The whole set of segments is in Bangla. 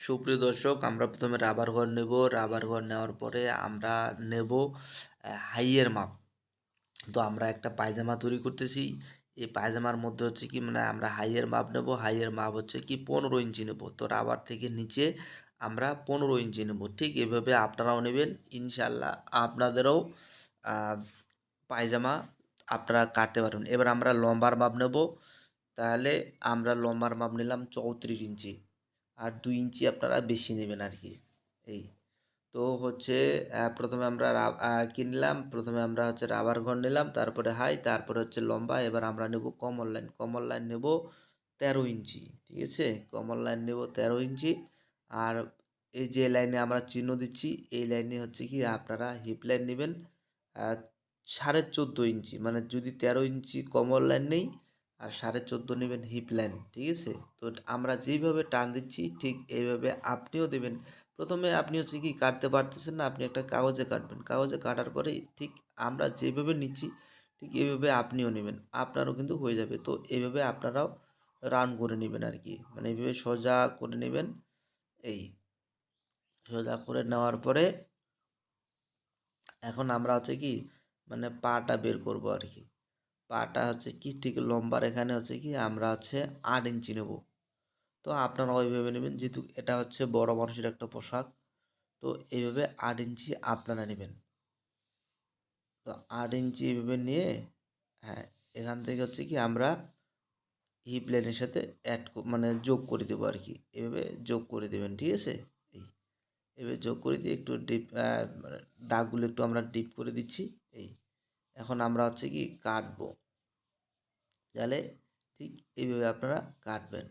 সুপ্রিয় দর্শক, আমরা প্রথমে রাবার ঘর নেব। রাবার ঘর নেওয়ার পরে আমরা নেব হাইয়ের মাপ। তো আমরা একটা পায়জামা তৈরি করতেছি। এই পায়জামার মধ্যে হচ্ছে কি মানে আমরা হাইয়ের মাপ নেব। হাইয়ের মাপ হচ্ছে কি, পনেরো ইঞ্চি নেব। তো রাবার থেকে নিচে আমরা পনেরো ইঞ্চি নেব। ঠিক এভাবে আপনারাও নেবেন। ইনশাল্লাহ আপনাদেরও পায়জামা আপনারা কাটতে পারবেন। এবার আমরা লম্বার মাপ নেব। তাহলে আমরা লম্বার মাপ নিলাম চৌত্রিশ ইঞ্চি। আর দুই ইঞ্চি আপনারা বেশি নেবেন আর কি এই তো হচ্ছে প্রথমে আমরা রা- আহ, কি নিলাম? প্রথমে আমরা হচ্ছে রাবার ঘর নিলাম তারপরে হাই তারপরে হচ্ছে লম্বা এবার আমরা নেব কমল লাইন কমল লাইন নেব তেরো ইঞ্চি ঠিক আছে? কমল লাইন নেব তেরো ইঞ্চি। আর এই যে লাইনে আমরা চিহ্ন দিচ্ছি এই লাইনে হচ্ছে কি আপনারা হিপ লাইন নেবেন সাড়ে চোদ্দ ইঞ্চি। মানে যদি তেরো ইঞ্চি কমল লাইন নেই আর সাড়ে চোদ্দ নেবেন হিপ লাইন ঠিক আছে? তো আমরা যেইভাবে টান দিচ্ছি, ঠিক এইভাবে আপনিও দেবেন। প্রথমে আপনি হচ্ছে কি কাটতে পারতেছেন না, আপনি একটা কাগজে কাটবেন। কাগজে কাটার পরে ঠিক আমরা যেভাবে নিচ্ছি, ঠিক এইভাবে আপনিও নেবেন। আপনারও কিন্তু হয়ে যাবে। তো এইভাবে আপনারাও রান করে নেবেন আর কি। মানে এইভাবে সোজা করে নেবেন। এই সোজা করে নেওয়ার পরে এখন আমরা হচ্ছে কি মানে পাটা বের করব আর কি। পাটা হচ্ছে কি, ঠিক লম্বার এখানে হচ্ছে কি, আমরা হচ্ছে আট ইঞ্চি নেব। তো আপনারা ওইভাবে নেবেন, যেহেতু এটা হচ্ছে বড় মানুষের একটা পোশাক, তো এইভাবে আট ইঞ্চি আপনারা নেবেন। তো আট ইঞ্চি এইভাবে নিয়ে হ্যাঁ এখান থেকে হচ্ছে কি আমরা হিপ লাইনের সাথে অ্যাড মানে যোগ করে দেবো আর কি। এভাবে যোগ করে দেবেন, ঠিক আছে? এই, এভাবে যোগ করে দিয়ে একটু ডিপ মানে দাগগুলো একটু আমরা ডিপ করে দিচ্ছি, এই। এখন আমরা হচ্ছে কি কাটবো। তাহলে ঠিক এইভাবে আপনারা কাটবেন।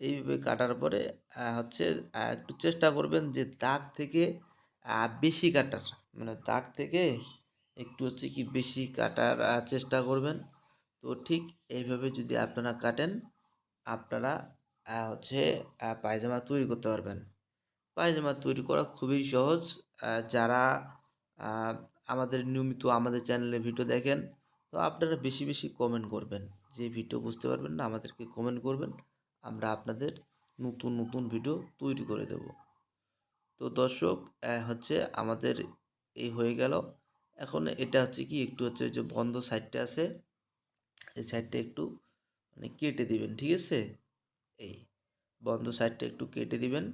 এইভাবে কাটার পরে হচ্ছে একটু চেষ্টা করবেন যে দাগ থেকে বেশি কাটার। মানে দাগ থেকে একটু হচ্ছে কি বেশি কাটার চেষ্টা করবেন। তো ঠিক এইভাবে যদি আপনারা কাটেন, আপনারা হচ্ছে পায়জামা তৈরি করতে পারবেন। পায়জামা তৈরি করা খুবই সহজ। যারা আমাদের নিয়মিত আমাদের চ্যানেলে ভিডিও দেখেন, তো আপনারা বেশি বেশি কমেন্ট করবেন। যে ভিডিও বুঝতে পারবেন না, আমাদেরকে কমেন্ট করবেন। আমরা আপনাদের নতুন নতুন ভিডিও তৈরি করে দেব। তো দর্শক হচ্ছে আমাদের এই হয়ে গেল। এখন এটা হচ্ছে কি, একটু হচ্ছে যে বন্ধ সাইডটা আছে, এই সাইডটা একটু মানে কেটে দিবেন, ঠিক আছে? এই বন্ধ সাইডটা একটু কেটে দিবেন।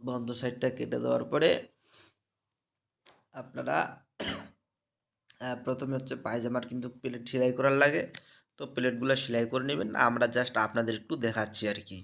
বন্ধ সাইডটা কেটে দেওয়ার পরে আপনারা প্রথমে হচ্ছে পায়জামার কিন্তু প্লেট সেলাই করার লাগে। তো প্লেটগুলো সেলাই করে নেবেন। আমরা জাস্ট আপনাদের একটু দেখাচ্ছি আর কি।